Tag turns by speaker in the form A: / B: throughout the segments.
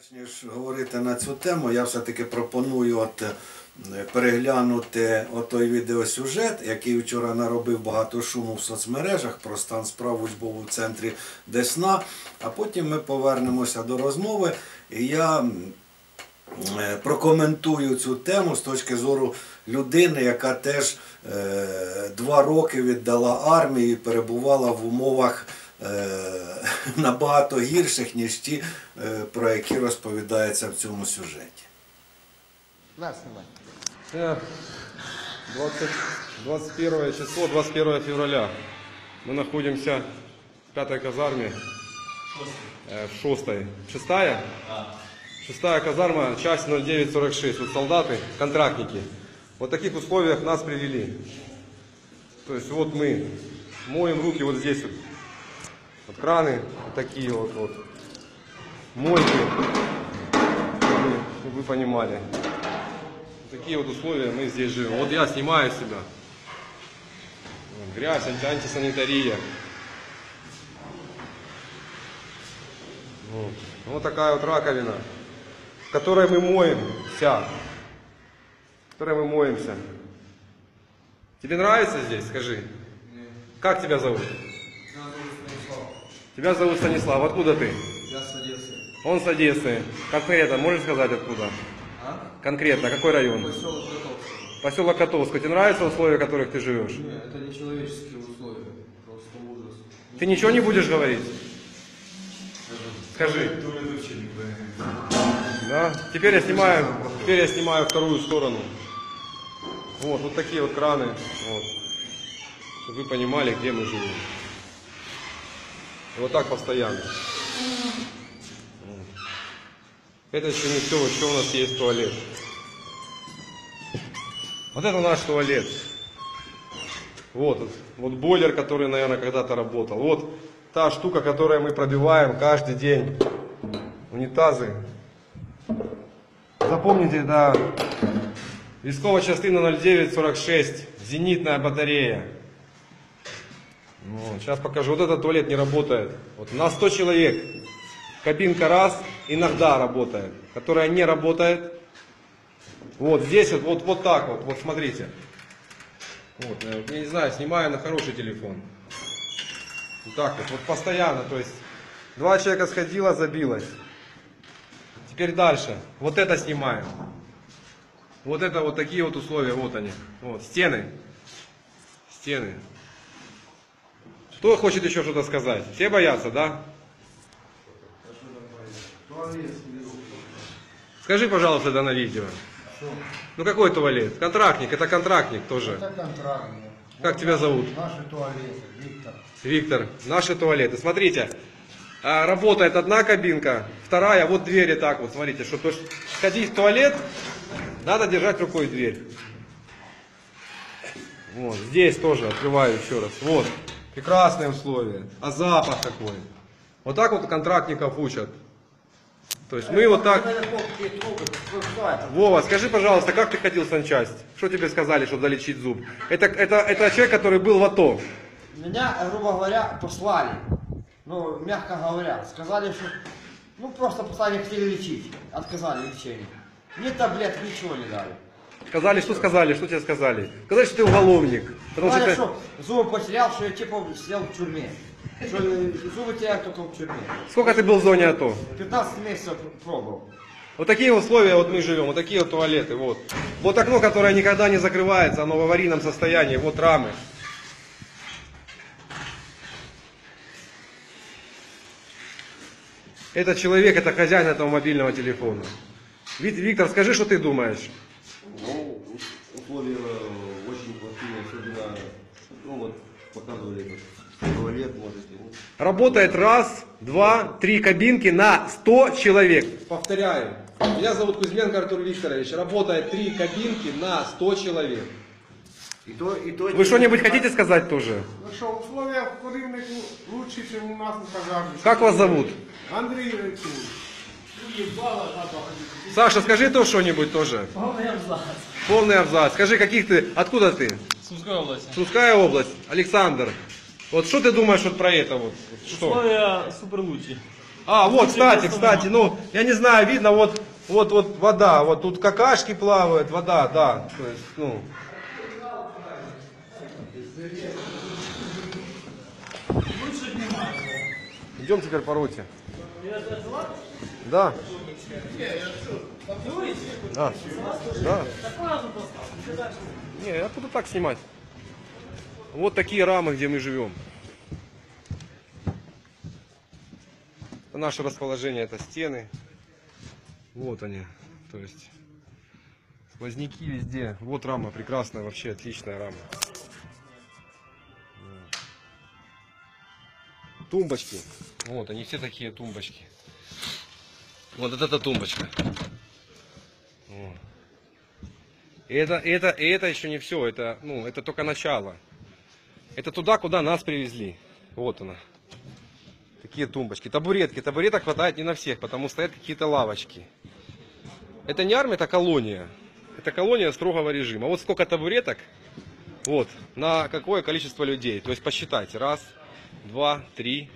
A: Перш ніж говорити на цю тему, я все-таки пропоную от, е, переглянути отой відеосюжет, який вчора наробив багато шуму в соцмережах про стан справ учбову в центрі Десна. А потім ми повернемося до розмови. І я е, прокоментую цю тему з точки зору людини, яка теж е, два роки віддала армії перебувала в умовах набагато гірших, ніж ті, е, про які розповідається в цьому сюжеті.
B: На, снимай.
C: Э, 20 21 число, 21 февраля. Мы находимся в пятой казарме. Э, В шестой. Шестая? Шестая казарма, часть 0946. Вот солдаты, контрактники. Вот в таких условиях нас привели. То есть вот мы моем руки вот здесь вот. Вот краны вот такие вот. вот. Мойки. Чтобы вы понимали. Такие вот условия мы здесь живем. Вот я снимаю себя. Грязь, анти- антисанитария. Вот. Вот такая вот раковина, в которой мы моемся. В которой мы моемся. Тебе нравится здесь? Скажи. Как тебя зовут? Тебя зовут Станислав. Откуда ты?
B: Я с Одессы.
C: Он с Одессы. Конкретно, можешь сказать откуда?
B: А?
C: Конкретно, какой район?
B: Поселок Котовский.
C: Поселок Котовск. Тебе нравятся условия, в которых ты живешь?
B: Нет, это не человеческие условия. Просто ужас.
C: Ты ничего не будешь говорить? Скажи. Да? Теперь я снимаю, теперь я снимаю вторую сторону. Вот, вот такие вот краны. Вот. Чтобы вы понимали, где мы живем. Вот так постоянно. Это еще не все, еще у нас есть туалет. Вот это наш туалет. Вот, вот бойлер, который, наверное, когда-то работал. Вот та штука, которую мы пробиваем каждый день. Унитазы. Запомните, это військова частина 0946, зенитная батарея. Вот, сейчас покажу. Вот этот туалет не работает. Вот на 100 человек кабинка раз, иногда работает. Которая не работает. Вот здесь вот, вот, вот так вот, вот смотрите. Вот, э, я не знаю, снимаю на хороший телефон. Вот так вот, вот постоянно, то есть два человека сходило, забилось. Теперь дальше. Вот это снимаем. Вот это вот такие вот условия, вот они. Вот, стены. Стены. Кто хочет еще что-то сказать? Все боятся, да? Скажи, пожалуйста, это на видео. Ну какой туалет? Контрактник, это контрактник тоже.
D: Это контрактник.
C: Как тебя зовут?
D: Наши туалеты, Виктор.
C: Виктор, наши туалеты. Смотрите, а, работает одна кабинка, вторая, вот двери так вот, смотрите, чтобы сходить в туалет, надо держать рукой дверь. Вот, здесь тоже открываю еще раз. Вот, прекрасные условия. А запах какой. Вот так вот контрактников учат. То есть мы вот так... Вова, скажи, пожалуйста, как ты ходил в санчасть? Что тебе сказали, чтобы залечить зуб? Это, это, это человек, который был в АТО.
D: Меня, грубо говоря, послали. Ну, мягко говоря. Сказали, что... Ну, просто послали, хотели лечить. Отказали лечение. Ни таблеток, ничего не дали.
C: Сказали, что сказали, что тебе сказали? Сказали, что ты уголовник. Потому что
D: Сказали,
C: ты-
D: что зубы потерял, что я типа сидел в тюрьме. Что э, зубы теряют только в тюрьме.
C: Сколько ты был в зоне АТО?
D: 15 месяцев пробовал.
C: Вот такие условия вот мы живем, вот такие вот туалеты, вот. Вот окно, которое никогда не закрывается, оно в аварийном состоянии, вот рамы. Этот человек, это хозяин этого мобильного телефона. Виктор, скажи, что ты думаешь?
E: Ну, условия очень плохие, особенно, ну вот, показывали этот туалет, можете. ну.
C: Работает раз, два, три кабинки на 100 человек. Повторяю. Меня зовут Кузьменко Артур Викторович. Работает три кабинки на 100 человек.
A: І то, і то,
C: Вы что-нибудь хотите сказать тоже?
F: Ну що, условия в Куривнику лучше, ніж у нас на казармі.
C: Как вас зовут?
F: Андрій Речук.
C: Саша, скажи то что-нибудь тоже.
D: Полный абзац.
C: Полный абзац. Скажи, каких ты, откуда ты?
G: Сумская область.
C: Сумская область. Александр. Вот что ты думаешь вот про это вот? Что?
G: Условия супер лучшие.
C: А, вот, кстати, кстати, ну, я не знаю, видно, вот, вот, вот вода, вот тут какашки плавают, вода, да, то есть, ну. Идем теперь по роте. Да. Да. Да. Не, я буду так снимать. Вот такие рамы, где мы живем. Это наше расположение, это стены. Вот они. То есть сквозняки везде. Вот рама прекрасная, вообще отличная рама. Тумбочки. Вот, они все такие тумбочки. Вот это тумбочка. Вот. И это, это, и это еще не все, это, ну, это только начало. Это туда, куда нас привезли. Вот она. Такие тумбочки. Табуретки. Табуреток хватает не на всех, потому стоят какие-то лавочки. Это не армия, это колония. Это колония строгого режима. Вот сколько табуреток, вот, на какое количество людей. То есть посчитайте. Раз, два, три,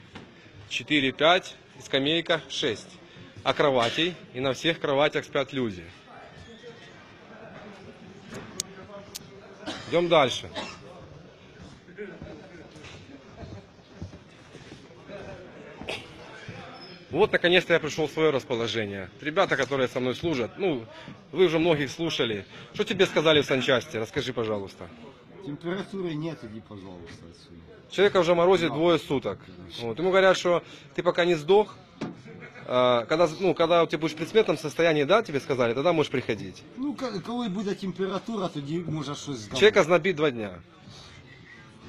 C: четыре, пять, и скамейка шесть. А кроватей, и на всех кроватях спят люди. Идем дальше. Вот, наконец-то я пришел в свое расположение. Ребята, которые со мной служат, ну, вы уже многих слушали. Что тебе сказали в санчасти? Расскажи, пожалуйста.
G: Температуры нет, иди, пожалуйста, отсюда.
C: Человека уже морозит двое суток. Вот. Ему говорят, что ты пока не сдох, а, когда, ну, когда ты будешь в предсмертном состоянии, да, тебе сказали, тогда можешь приходить.
G: Ну, коли буде температура, тоді може щось здати.
C: Человека знобит два дня.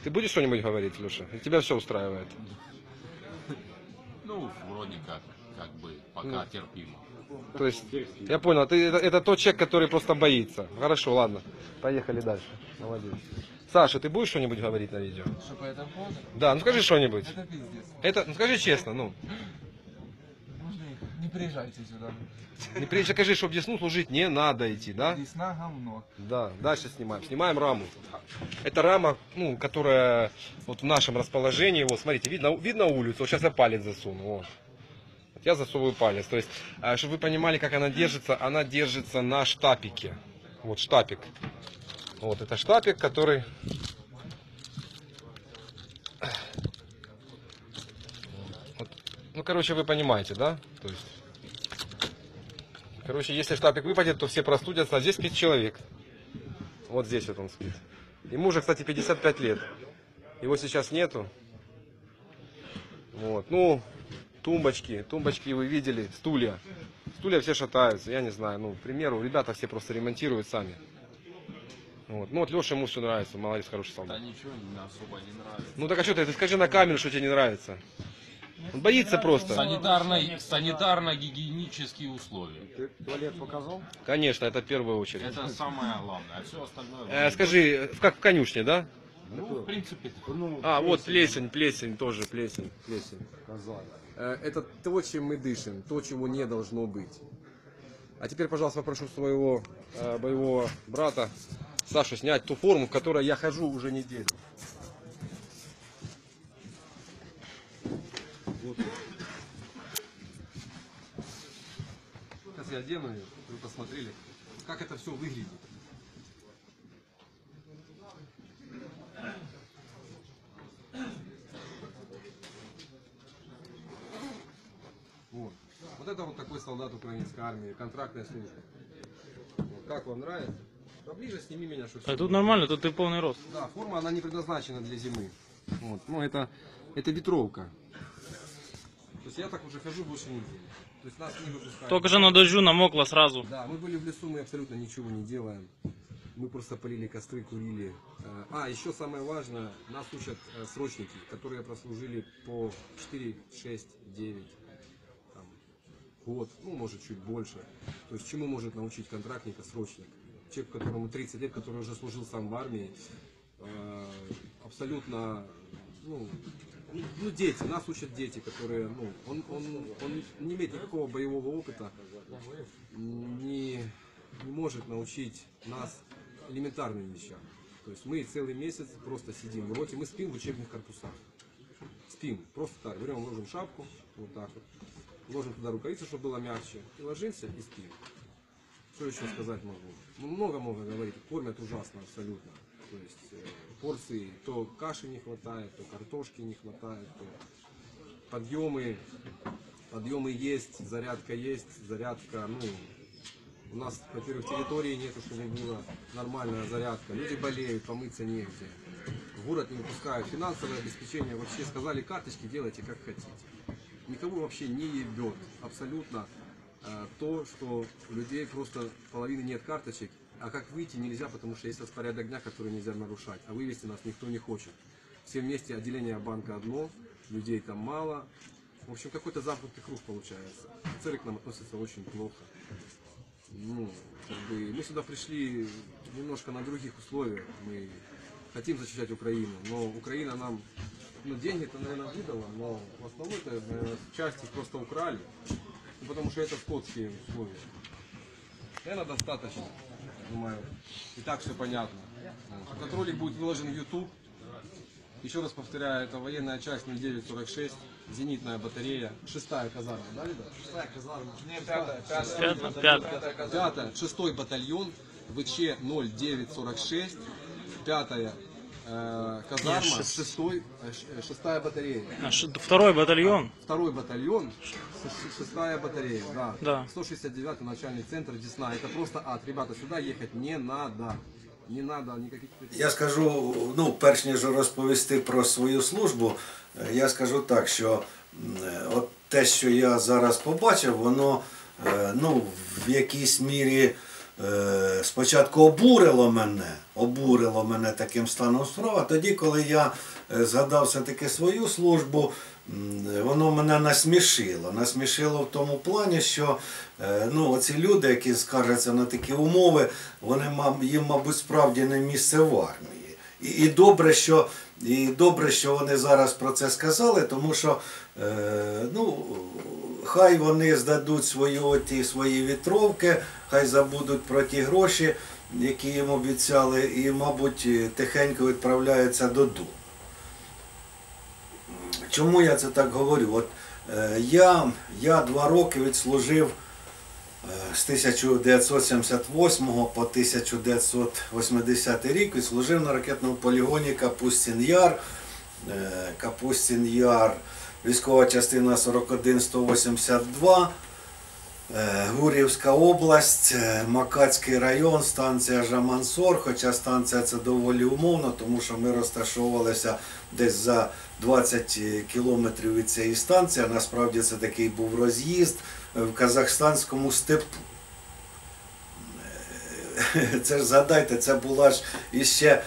C: Ты будешь что-нибудь говорить, Леша? Или тебя все устраивает?
H: Ну, вроде как, как бы, пока терпимо.
C: То есть, я понял, ты, это, это тот человек, который просто боится. Хорошо, ладно. Поехали дальше. Молодец. Саша, ты будешь что-нибудь говорить на видео?
B: Что по этому поводу?
C: Да, ну скажи что-нибудь.
B: Это пиздец.
C: Это, ну скажи честно, ну.
B: Можно не приезжайте сюда.
C: Не прежде скажи, чтобы в Десну служить не надо идти, да?
B: Весна говно.
C: Да, дальше снимаем. Снимаем раму. Это рама, ну, которая вот в нашем расположении. Вот, смотрите, видно, видно улицу. Вот сейчас я палец засуну. Вот. Я засовываю палец. То есть, а, чтобы вы понимали, как она держится, она держится на штапике. Вот штапик. Вот это штапик, который... Вот. Ну, короче, вы понимаете, да? То есть... Короче, если штапик выпадет, то все простудятся. А здесь спит человек. Вот здесь вот он спит. Ему уже, кстати, 55 лет. Его сейчас нету. Вот. Ну, тумбочки. Тумбочки вы видели. Стулья. Стулья все шатаются. Я не знаю. Ну, к примеру, ребята все просто ремонтируют сами. Вот. Ну вот Леша ему все нравится. Молодец, хороший солдат.
H: Да ничего мне особо не нравится.
C: Ну так а что ты? Ты скажи на камеру, что тебе не нравится. Он боится просто.
H: Санитарно- Санитарно-гигиенические условия.
G: Туалет показав?
C: Конечно, это в первую очередь.
H: Это самое главное. А все остальное...
C: Э, скажи, в- как в конюшне, да?
H: ну, в принципе,
G: Ну,
C: А, вот плесень, плесень тоже, плесень, плесень.
G: казали.
C: Э, Это то, чем мы дышим, то, чего не должно быть. А теперь, пожалуйста, попрошу своего э, боевого брата Сашу снять ту форму, в которой я хожу уже неделю. Вот. Сейчас я одену ее, вы посмотрели, как это все выглядит. Вот. Вот это вот такой солдат украинской армии, контрактная служба. Вот. Как вам нравится? Поближе сними меня, чтобы
I: А тут нормально, тут ты полный рост.
C: Да, форма она не предназначена для зимы. Вот. Ну это, это ветровка. То есть я так уже хожу больше недели. То есть нас не выпускают.
I: Только же на дождю намокло сразу.
C: Да, мы были в лесу, мы абсолютно ничего не делаем. Мы просто полили костры, курили. Э, А, еще самое важное, нас учат э, срочники, которые прослужили по 4, 6, 9, там, год, ну, может, чуть больше. То есть, чему может научить контрактника срочник? Человек, которому 30 лет, который уже служил сам в армии, э, абсолютно, ну, ну, дети, нас учат дети, которые, ну, он, он, он не имеет никакого боевого опыта, не, не может научить нас элементарным вещам. То есть мы целый месяц просто сидим в роте, мы спим в учебных корпусах. Спим, просто так, берем, ложим шапку, вот так вот. Ложим туда рукавицу, чтобы было мягче, и ложимся и спим. Что еще сказать могу? Ну, Много-много говорить. Кормят ужасно абсолютно. То есть э, порции, то каши не хватает, то картошки не хватает, то подъемы, подъемы есть, зарядка есть, зарядка, ну, у нас, во-первых, территории нету, чтобы была нормальная зарядка. Люди болеют, помыться негде. В город не выпускают. Финансовое обеспечение вообще сказали, карточки делайте как хотите. Никого вообще не ебет. Абсолютно э, то, что у людей просто половины нет карточек, а как выйти нельзя, потому что есть распорядок дня, который нельзя нарушать. А вывести нас никто не хочет. Все вместе отделение банка одно, людей там мало. В общем, какой-то замкнутый круг получается. Церковь к нам относится очень плохо ну, как бы мы сюда пришли немножко на других условиях. Мы хотим защищать Украину, но Украина нам ну, деньги-то, наверное, выдала, но в основном это, наверное, их просто украли, ну, потому что это скотские условия. Наверное, достаточно, думаю. И так все понятно. Вот. Этот ролик будет выложен в YouTube. Еще раз повторяю, это военная часть 0946, зенитная батарея, шестая казарма, да, ребят? Шестая казарма. Не, пятая,
I: Пятая, пятая.
C: Пятая, шестой батальон, ВЧ 0946, пятая казарма,
I: Нет, шест-
C: шестой, э, ш- э, шестая батарея.
I: А, ш- Второй батальон.
C: Второй батальон, ш- ш- шестая батарея, да.
I: Да.
C: 169 начальный центр Десна. Это просто ад. Ребята, сюда ехать не надо. Не надо никаких...
A: Я скажу, ну, перш ніж розповісти про свою службу, е, я скажу так, що м, е, от те, що я зараз побачив, воно е, ну, в якійсь мірі е, спочатку обурило мене, обурило мене таким станом справа. Тоді, коли я е, згадав все-таки свою службу, воно мене насмішило. Насмішило в тому плані, що е, ну, оці люди, які скаржаться на такі умови, вони їм, мабуть, справді не місце в армії. І, і добре, що. І добре, що вони зараз про це сказали, тому що е, ну, хай вони здадуть свої, ті свої вітровки, хай забудуть про ті гроші, які їм обіцяли, і, мабуть, тихенько відправляються додому. Чому я це так говорю? От, е, я, я два роки відслужив з 1978 по 1980 рік відслужив на ракетному полігоні Капустін Яр. Е, Капустін Яр, військова частина 41182. Е, Гурівська область, е, Макацький район, станція Жамансор, хоча станція це доволі умовно, тому що ми розташовувалися десь за 20 кілометрів від цієї станції. Насправді це такий був роз'їзд в казахстанському степу. Е, Це ж згадайте, це була ж іще,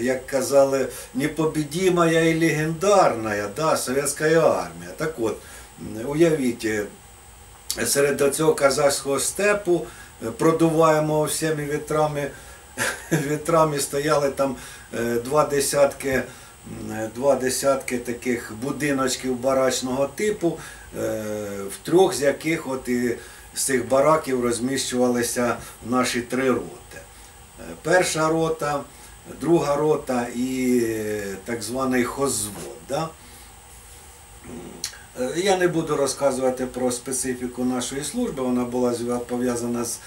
A: як казали, непобідімая і легендарна да, совєтська армія. Так от, уявіть, серед цього казахського степу, е, продуваємо всіми вітрами, вітрами стояли там е, два десятки, два десятки таких будиночків барачного типу, е, в трьох з яких от і з цих бараків розміщувалися наші три роти. Перша рота, друга рота і так званий хозвод. Да? Е, Я не буду розказувати про специфіку нашої служби, вона була пов'язана з,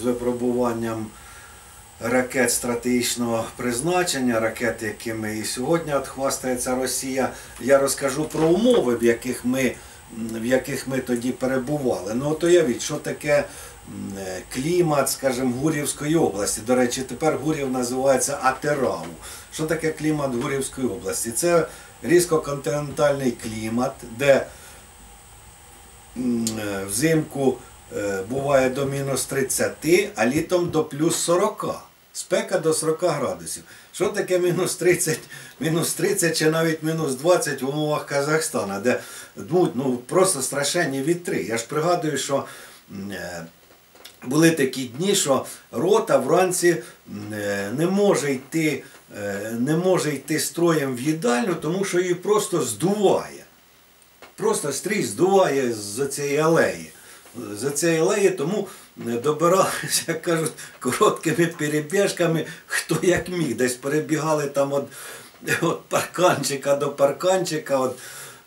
A: з випробуванням ракет стратегічного призначення, ракет, якими і сьогодні хвастається Росія. Я розкажу про умови, в яких ми, в яких ми тоді перебували. Ну от уявіть, що таке е, клімат, скажімо, Гурівської області. До речі, тепер Гурів називається Атерау. Що таке клімат Гурівської області? Це різкоконтинентальний клімат, де е, взимку е, буває до мінус 30, а літом до плюс 40. Спека до 40 градусів. Що таке мінус 30, мінус 30 чи навіть мінус 20 в умовах Казахстана, де ну, ну, просто страшенні вітри. Я ж пригадую, що е, були такі дні, що рота вранці не може йти, не може йти строєм в їдальню, тому що її просто здуває. Просто стрій здуває з цієї алеї. З цієї алеї, тому е, добиралися, як кажуть, короткими перебіжками, хто як міг. Десь перебігали там от, от парканчика до парканчика. От,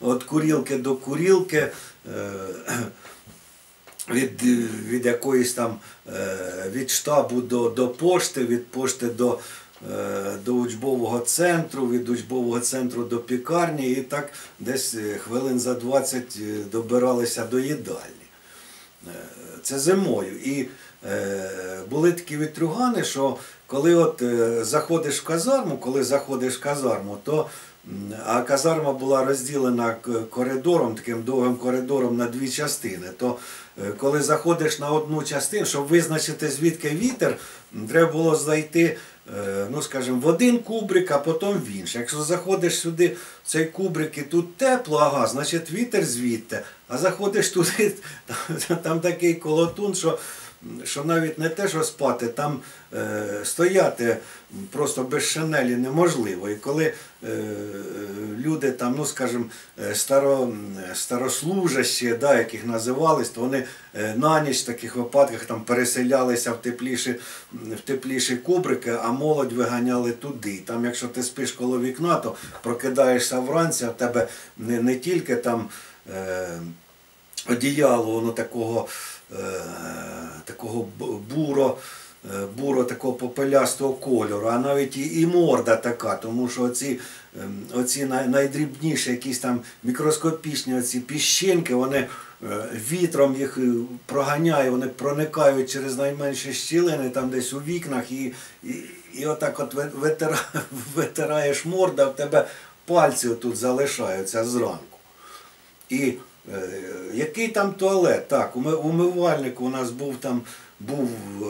A: від курілки до курілки. е, від, від якоїсь там е, від штабу до, до пошти, від пошти до, е, до учбового центру, від учбового центру до пікарні, і так десь е, хвилин за 20 е, добиралися до їдальні. Е, Це зимою. І е, були такі вітрюгани, що коли от е, заходиш в казарму, коли заходиш в казарму, то а казарма була розділена коридором, таким довгим коридором на дві частини. То е, коли заходиш на одну частину, щоб визначити звідки вітер, треба було зайти, е, ну скажімо, в один кубрик, а потім в інший. Якщо заходиш сюди, в цей кубрик і тут тепло, ага, значить вітер звідти. А заходиш туди, там, там такий колотун, що, що навіть не те, що спати, там е, стояти просто без шинелі неможливо. І коли е, люди там, ну скажімо, е, старо, старослужащі, да, яких називались, то вони е, на ніч в таких випадках там переселялися в тепліші, в тепліші кубрики, а молодь виганяли туди. Там, якщо ти спиш коло вікна, то прокидаєшся вранці, а в тебе не, не тільки там. Е, одіяло воно такого, е, такого буро, е, буро такого попелястого кольору, а навіть і, морда така, тому що оці, ем, оці найдрібніші, якісь там мікроскопічні оці піщинки, вони е, вітром їх проганяє, вони проникають через найменші щілини, там десь у вікнах, і, і, і отак от витира, витираєш морда, в тебе пальці отут залишаються зранку. І який там туалет? Так, умивальник у нас був там був е,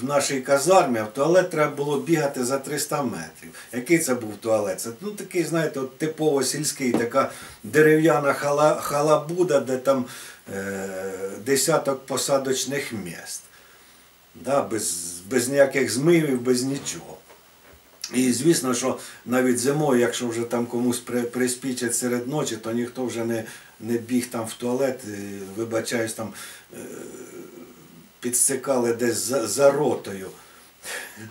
A: в нашій казармі, а в туалет треба було бігати за 300 метрів. Який це був туалет? Це ну, такий, знаєте, от типово сільський, така дерев'яна хала, халабуда, де там е, десяток посадочних міст. Да, без, без ніяких змивів, без нічого. І звісно, що навіть зимою, якщо вже там комусь при, приспічать серед ночі, то ніхто вже не, не біг там в туалет, вибачаюсь, там е, підстикали десь за, за ротою.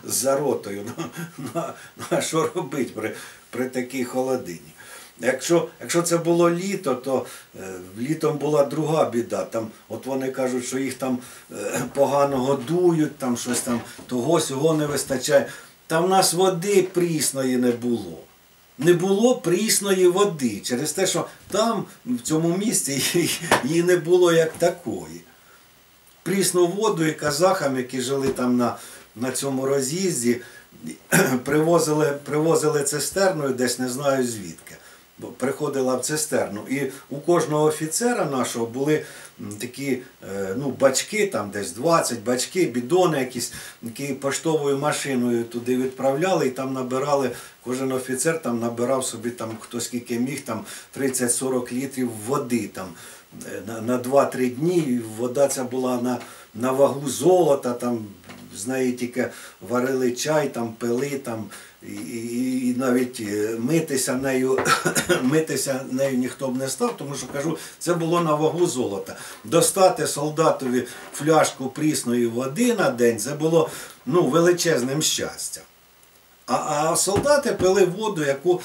A: За ротою. Ну, ну, а- ну, що робити при, при такій холодині? Якщо, якщо це було літо, то е, літом була друга біда. Там, от вони кажуть, що їх там е, погано годують, там щось там того сього не вистачає. Та в нас води прісної не було. Не було прісної води через те, що там, в цьому місці, її не було як такої. Прісну воду і казахам, які жили там на, на цьому роз'їзді, привозили, привозили цистерною, десь не знаю звідки. Приходила в цистерну. І у кожного офіцера нашого були такі е, ну, бачки, там десь 20 бачки, бідони якісь, які поштовою машиною туди відправляли і там набирали, кожен офіцер там набирав собі там хто скільки міг, там 30-40 літрів води там е, на, на 2-3 дні. Вода ця була на, на вагу золота, там з неї тільки варили чай, там пили там. І, і, навіть е, митися нею, митися нею ніхто б не став, тому що кажу, це було на вагу золота. Достати солдатові фляжку прісної води на день це було ну, величезним щастям. А, а солдати пили воду, яку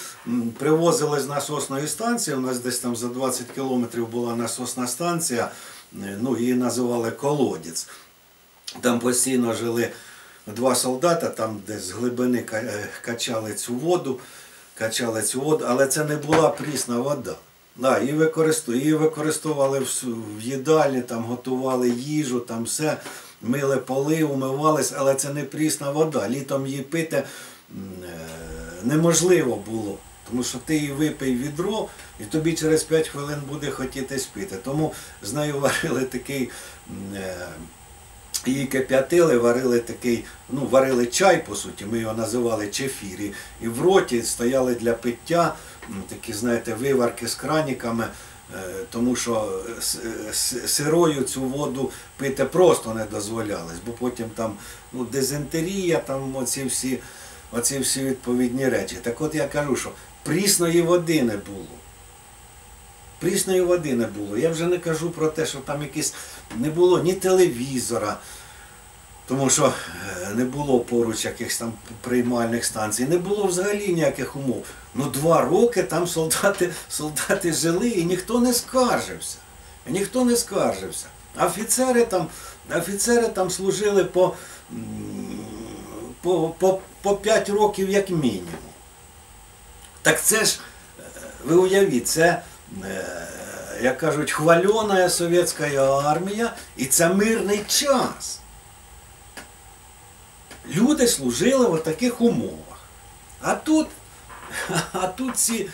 A: привозили з насосної станції. У нас десь там за 20 кілометрів була насосна станція, е, ну, її називали колодець. Там постійно жили два солдата, там десь з глибини е, качали цю воду, качали цю воду, але це не була прісна вода. Да, її, використовували, її використовували в, їдальні, там готували їжу, там все, мили поли, умивались, але це не прісна вода. Літом її пити е, неможливо було. Тому що ти її випий відро, і тобі через 5 хвилин буде хотіти спити. Тому з нею варили такий. Е, Її кип'ятили, варили такий, ну, варили чай, по суті, ми його називали чефір. І, в роті стояли для пиття такі, знаєте, виварки з краніками, е, тому що с- с- сирою цю воду пити просто не дозволялось, бо потім там ну, дизентерія, там оці всі, оці всі відповідні речі. Так от я кажу, що прісної води не було. Прісної води не було. Я вже не кажу про те, що там якісь не було ні телевізора. Тому що е, не було поруч якихось там приймальних станцій, не було взагалі ніяких умов. Ну два роки там солдати, солдати жили і ніхто не скаржився. Ніхто не скаржився. Офіцери там, офіцери там служили по, по, по, по 5 років як мінімум. Так це ж, е, ви уявіть, це, як кажуть, хвальона совєтська армія, і це мирний час. Люди служили в таких умовах. А тут, а тут ці,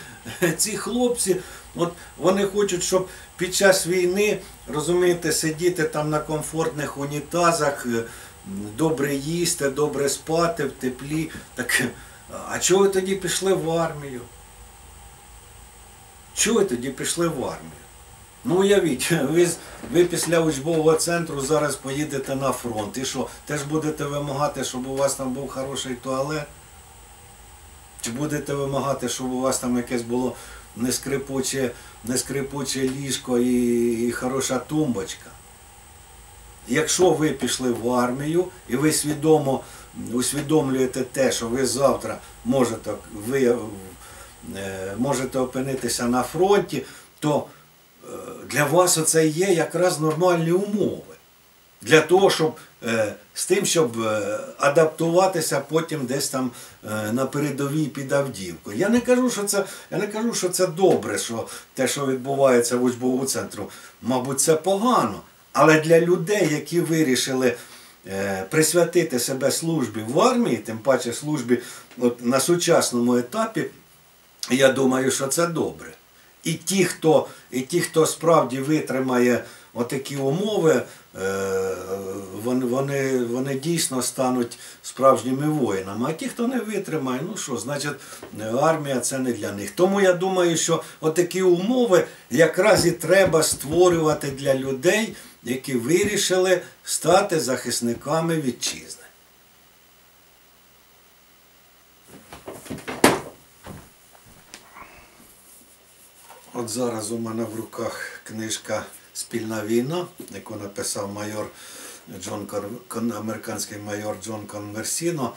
A: ці хлопці, от вони хочуть, щоб під час війни, розумієте, сидіти там на комфортних унітазах, е, добре їсти, добре спати в теплі. Так, а чого ви тоді пішли в армію? Чого ви тоді пішли в армію? Ну уявіть, ви, ви після учбового центру зараз поїдете на фронт. І що, теж будете вимагати, щоб у вас там був хороший туалет? Чи будете вимагати, щоб у вас там якесь було нескрипуче, нескрипуче ліжко і, і хороша тумбочка? Якщо ви пішли в армію і ви свідомо усвідомлюєте те, що ви завтра можете, можете опинитися на фронті, то е, для вас це є якраз нормальні умови. Для того, щоб е, з тим, щоб е, адаптуватися потім десь там е, на передовій під Авдіївкою. Я не кажу, що це, я не кажу, що це добре, що те, що відбувається в учбовому центру, мабуть, це погано. Але для людей, які вирішили е, присвятити себе службі в армії, тим паче службі от, на сучасному етапі, я думаю, що це добре. І ті, хто, і ті, хто справді витримає отакі умови, е, вони, вони, вони дійсно стануть справжніми воїнами. А ті, хто не витримає, ну що, значить, армія це не для них. Тому я думаю, що отакі умови якраз і треба створювати для людей, які вирішили стати захисниками вітчизни. От зараз у мене в руках книжка Спільна війна, яку написав майор Джон американський майор Джон Конверсіно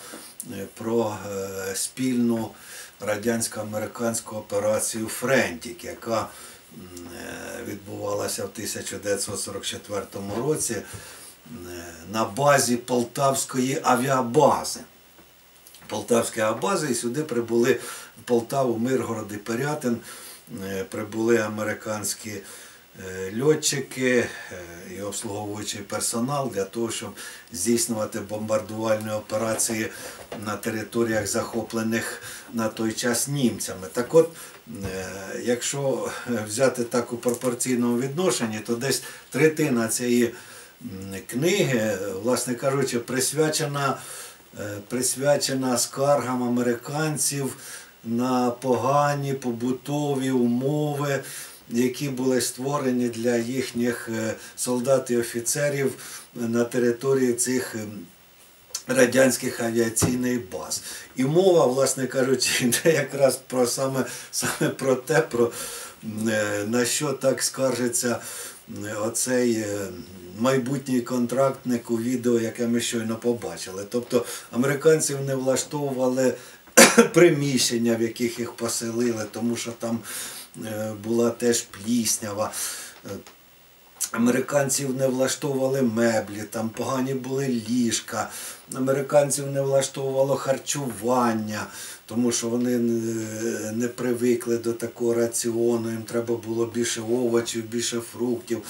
A: е, про е, спільну радянсько-американську операцію Френтік, яка е, відбувалася в 1944 році на базі Полтавської авіабази. Полтавської авіабази, і сюди прибули в Полтаву, Миргород і Пирятин, прибули американські е, льотчики е, і обслуговуючий персонал для того, щоб здійснювати бомбардувальні операції на територіях, захоплених на той час німцями. Так от, е, якщо взяти так у пропорційному відношенні, то десь третина цієї книги, власне кажучи, присвячена е, присвячена скаргам американців на погані побутові умови, які були створені для їхніх е, солдат і офіцерів на території цих ем, радянських авіаційних баз. І мова, власне кажучи, йде якраз про саме, саме про те, про е, на що так скаржиться оцей е, майбутній контрактник у відео, яке ми щойно побачили. Тобто американців не влаштовували приміщення, в яких їх поселили, тому що там е, була теж пліснява. Американців не влаштовували меблі, там погані були ліжка, американців не влаштовувало харчування, тому що вони не, привикли до такого раціону, їм треба було більше овочів, більше фруктів.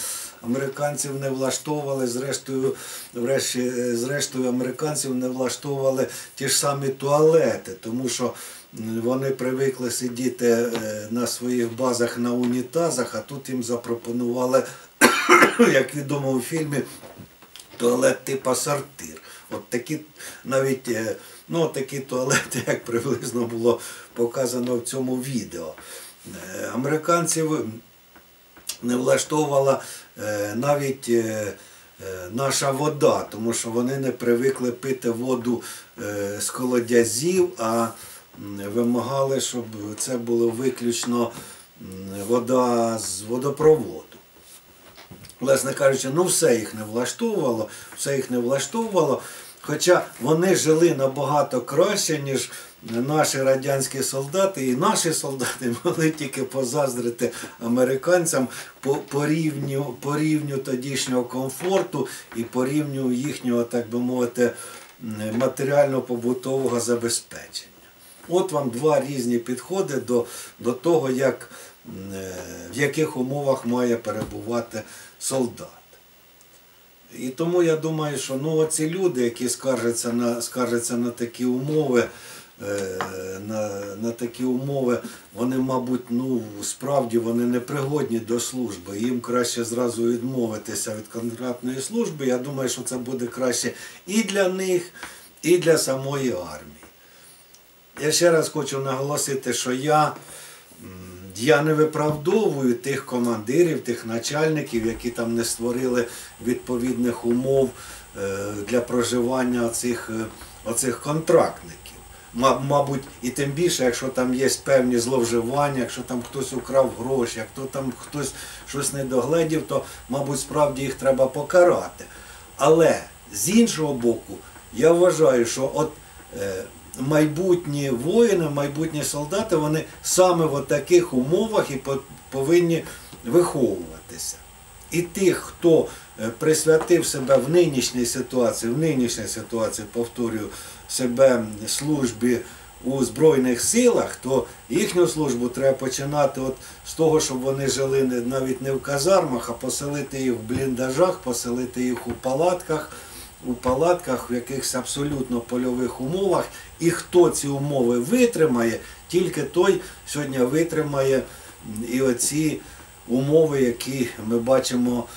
A: Американців не влаштовували, зрештою, врешті, зрештою, американців не влаштовували ті ж самі туалети, тому що вони привикли сидіти е, на своїх базах на унітазах, а тут їм запропонували як відомо у фільмі, туалет типа сортир. От такі навіть е, ну, такі туалети, як приблизно було показано в цьому відео. Е, Американців не влаштовувала е, навіть наша вода, тому що вони не привикли пити воду з колодязів, а вимагали, щоб це було виключно вода з водопроводу. Власне кажучи, ну все їх не влаштовувало, все їх не влаштовувало. Хоча вони жили набагато краще, ніж наші радянські солдати, і наші солдати могли тільки позаздрити американцям по, по, рівню, по рівню тодішнього комфорту і по рівню їхнього, так би мовити, матеріально-побутового забезпечення. От вам два різні підходи до, до того, як, е, в яких умовах має перебувати солдат. І тому я думаю, що ну, оці люди, які скаржаться на, скаржаться на такі умови, е, на, на такі умови, вони, мабуть, ну, справді вони непригодні до служби. Їм краще зразу відмовитися від контрактної служби. Я думаю, що це буде краще і для них, і для самої армії. Я ще раз хочу наголосити, що я, я не виправдовую тих командирів, тих начальників, які там не створили відповідних умов е, для проживання оцих, е, оцих контрактників. Мабуть, і тим більше, якщо там є певні зловживання, якщо там хтось украв гроші, якщо там хтось щось не догледів, то, мабуть, справді їх треба покарати. Але з іншого боку, я вважаю, що от е, майбутні воїни, майбутні солдати, вони саме в таких умовах і по- повинні виховуватися. І тих, хто е, присвятив себе в нинішній ситуації, в нинішній ситуації, повторюю, себе службі у Збройних силах, то їхню службу треба починати от з того, щоб вони жили навіть не в казармах, а поселити їх в бліндажах, поселити їх у палатках, у палатках в якихось абсолютно польових умовах. І хто ці умови витримає, тільки той сьогодні витримає і оці умови, які ми бачимо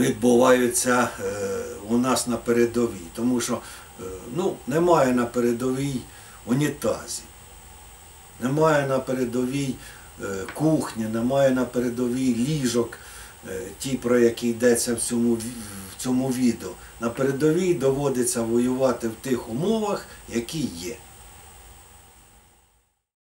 A: відбуваються е, у нас на передовій. Тому що е, ну, немає на передовій унітазів, немає на передовій е, кухні, немає на передовій ліжок, ті, про які йдеться в цьому, цьому відео. На передовій доводиться воювати в тих умовах, які є.